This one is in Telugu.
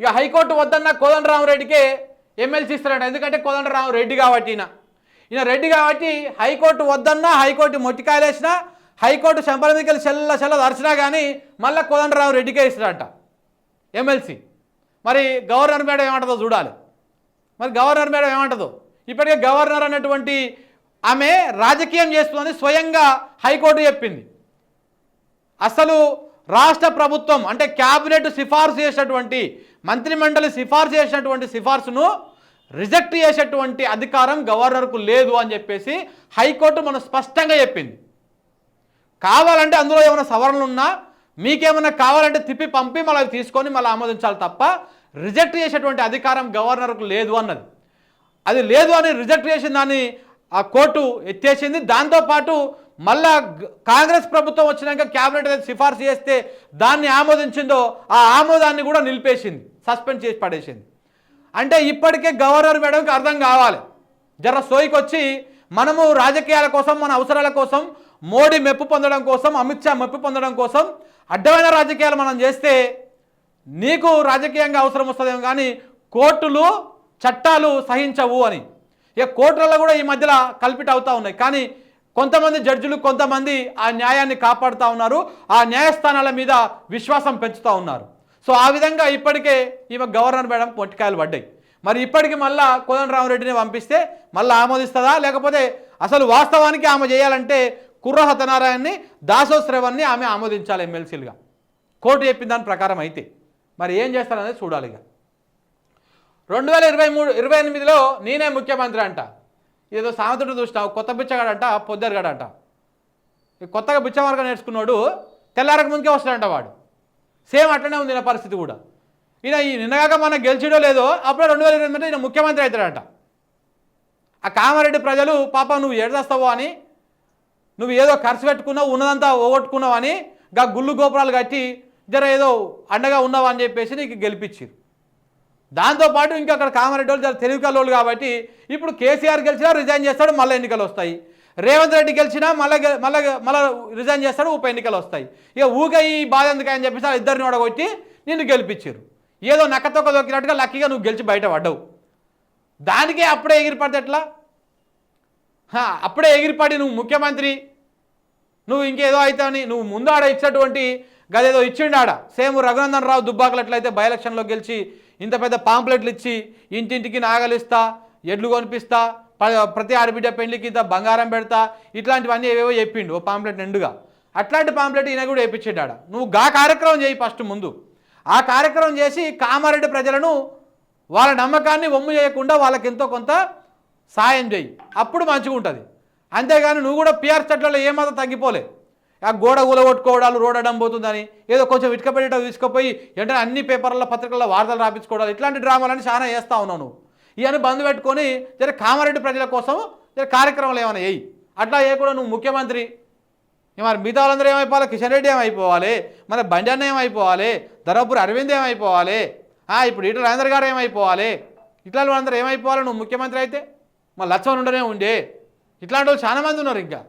ఇక హైకోర్టు వద్దన్న కోదండరామరెడ్డికే ఎమ్మెల్సీ ఇస్తారంట. ఎందుకంటే కోదండరామ రెడ్డి కాబట్టి ఈయన. ఈయన రెడ్డి కాబట్టి హైకోర్టు వద్దన్నా హైకోర్టు మొట్టికాయలేసినా హైకోర్టు సంప్రదికలు చెల్ల చెల్ల దర్చినా కానీ మళ్ళీ కోదండరావు రెడ్డికే ఇస్తారంట ఎమ్మెల్సీ. మరి గవర్నర్ మేడం ఏమంటుందో చూడాలి. మరి గవర్నర్ మేడం ఏమంటుందో? ఇప్పటికే గవర్నర్ అన్నటువంటి ఆమె రాజకీయం చేస్తుందని స్వయంగా హైకోర్టు చెప్పింది. అసలు రాష్ట్ర ప్రభుత్వం అంటే క్యాబినెట్ సిఫార్సు చేసినటువంటి మంత్రిమండలి సిఫార్సు చేసినటువంటి సిఫార్సును రిజెక్ట్ చేసేటువంటి అధికారం గవర్నర్కు లేదు అని చెప్పేసి హైకోర్టు మనం స్పష్టంగా చెప్పింది. కావాలంటే అందులో ఏమైనా సవరణలు ఉన్నా మీకేమైనా కావాలంటే తిప్పి పంపి మళ్ళీ తీసుకొని మళ్ళీ ఆమోదించాలి తప్ప రిజెక్ట్ చేసేటువంటి అధికారం గవర్నర్కు లేదు అన్నది. అది లేదు అని రిజెక్ట్ చేసిన దాన్ని ఆ కోర్టు ఎత్తేసింది. దాంతోపాటు మళ్ళా కాంగ్రెస్ ప్రభుత్వం వచ్చినాక క్యాబినెట్ అనేది సిఫార్సు చేస్తే దాన్ని ఆమోదించిందో ఆ ఆమోదాన్ని కూడా నిలిపేసింది సస్పెండ్ చేసి పడేసింది. అంటే ఇప్పటికే గవర్నర్ మేడంకి అర్థం కావాలి. జర సోయికి వచ్చి మనము రాజకీయాల కోసం మన అవసరాల కోసం మోడీ మెప్పు పొందడం కోసం అమిత్ షా మెప్పు పొందడం కోసం అడ్డమైన రాజకీయాలు మనం చేస్తే నీకు రాజకీయంగా అవసరం వస్తుందేమో కానీ కోర్టులు చట్టాలు సహించవు అని. ఇక కోర్టులలో కూడా ఈ మధ్యలో కల్పిట్ అవుతూ ఉన్నాయి. కానీ కొంతమంది జడ్జిలు కొంతమంది ఆ న్యాయాన్ని కాపాడుతూ ఉన్నారు. ఆ న్యాయస్థానాల మీద విశ్వాసం పెంచుతూ ఉన్నారు. సో ఆ విధంగా ఇప్పటికే ఈమె గవర్నర్ మేడం పొట్టికాయలు పడ్డాయి. మరి ఇప్పటికి మళ్ళా కోదండరామరెడ్డిని పంపిస్తే మళ్ళీ ఆమోదిస్తుందా? లేకపోతే అసలు వాస్తవానికి ఆమె చేయాలంటే కుర్ర సత్యనారాయణని దాసోశ్రవాన్ని ఆమె ఆమోదించాలి ఎమ్మెల్సీలుగా. కోర్టు చెప్పిన దాని ప్రకారం అయితే. మరి ఏం చేస్తారనేది చూడాలి ఇక రెండు వేల ఇరవై మూడు ఇరవై ఎనిమిదిలో నేనే ముఖ్యమంత్రి అంట. ఏదో సామెతడు చూసినావు కొత్త బిచ్చగాడంట పొద్దరుగాడంట ఈ కొత్తగా బిచ్చమార్గం నేర్చుకున్నాడు తెల్లారక ముందుకే వస్తాడంట వాడు. సేమ్ అట్లనే ఉంది నా పరిస్థితి కూడా. ఈయన ఈ నిన్నగాక మన గెలిచిడో లేదో అప్పుడే రెండు వేల ఇరవై ఎనిమిది ఈయన ముఖ్యమంత్రి అవుతాడంట. ఆ కామారెడ్డి ప్రజలు పాప నువ్వు ఏడదస్తావో అని నువ్వు ఏదో ఖర్చు పెట్టుకున్నావు ఉన్నదంతా ఓగొట్టుకున్నావు అని గా గుళ్ళు గోపురాలు కట్టి జర ఏదో అండగా ఉన్నావు అని చెప్పేసి నీకు గెలిపించారు దాంతోపాటు ఇంకా అక్కడ కామారెడ్డి వాళ్ళు చాలా తెలివి కాబట్టి ఇప్పుడు కేసీఆర్ గెలిచినా రిజైన్ చేస్తాడు మళ్ళీ ఎన్నికలు వస్తాయి. రేవంత్ రెడ్డి గెలిచినా మళ్ళీ మళ్ళీ మళ్ళీ రిజైన్ చేస్తాడు ఉప ఎన్నికలు వస్తాయి. ఇక ఊగా ఈ బాధ ఎందుకని చెప్పేసి ఆ ఇద్దరిని ఓడగొట్టి నిన్ను గెలిపించారు. ఏదో నక్కతొక్క దొక్కినట్టుగా లక్కీగా నువ్వు గెలిచి బయటపడ్డావు దానికే అప్పుడే ఎగిరిపడితే ఎట్లా? హా, అప్పుడే ఎగిరిపడి నువ్వు ముఖ్యమంత్రి నువ్వు ఇంకేదో అవుతావని నువ్వు ముందు ఆడ ఇచ్చినటువంటి గదేదో ఇచ్చిండు ఆడ సేమ్ రఘునందన్ రావు దుబ్బాకలు ఎట్లయితే బై ఎలక్షన్లో గెలిచి ఇంత పెద్ద పాంప్లెట్లు ఇచ్చి ఇంటింటికి నాగలిస్తా ఎడ్లు కొనిపిస్తా ప- ప్రతి ఆడబిడ్డ పెళ్ళికి ఇంత బంగారం పెడతా ఇట్లాంటివన్నీ ఏవేవో చెప్పిండు ఓ పాంప్లెట్ నిండుగా. అట్లాంటి పాంప్లెట్ ఈయన కూడా వేయించిండు నువ్వు గా కార్యక్రమం చేయి ఫస్ట్ ముందు. ఆ కార్యక్రమం చేసి కామారెడ్డి ప్రజలను వాళ్ళ నమ్మకాన్ని వమ్ము చేయకుండా వాళ్ళకి ఎంతో కొంత సాయం చేయి. అప్పుడు మంచిగా ఉంటుంది అంతేగాని నువ్వు కూడా పిఆర్ చట్లలో ఏమాత్రం తగ్గిపోలే. ఆ గోడ కూలగొట్టుకోవడాలు రోడ్ పోతుందని ఏదో కొంచెం ఇటుక తీసుకుపోయి వెంటనే అన్ని పేపర్ల పత్రికల్లో వార్తలు రాపించుకోవడాలు ఇట్లాంటి డ్రామాలని చాలా చేస్తా ఉన్నాను ఇవన్నీ బంద్ పెట్టుకొని జర కామారెడ్డి ప్రజల కోసం జర కార్యక్రమాలు ఏమైనా వేయి అట్లా చేయకుండా నువ్వు ముఖ్యమంత్రి. మరి మిగతా వాళ్ళందరూ ఏమైపోవాలి? కిషన్ రెడ్డి ఏమైపోవాలి? మన బంజాన్న ఏమైపోవాలి? ధర్మపురి అరవింద్ ఏమైపోవాలి? ఇప్పుడు ఈటల రాజేంద్ర గారు ఏమైపోవాలి? ఇట్లాంటి వాళ్ళందరూ ఏమైపోవాలి నువ్వు ముఖ్యమంత్రి అయితే? మా లచ్చవన్ ఉండనే ఉండే. ఇట్లాంటి వాళ్ళు చాలా మంది ఉన్నారు ఇంకా.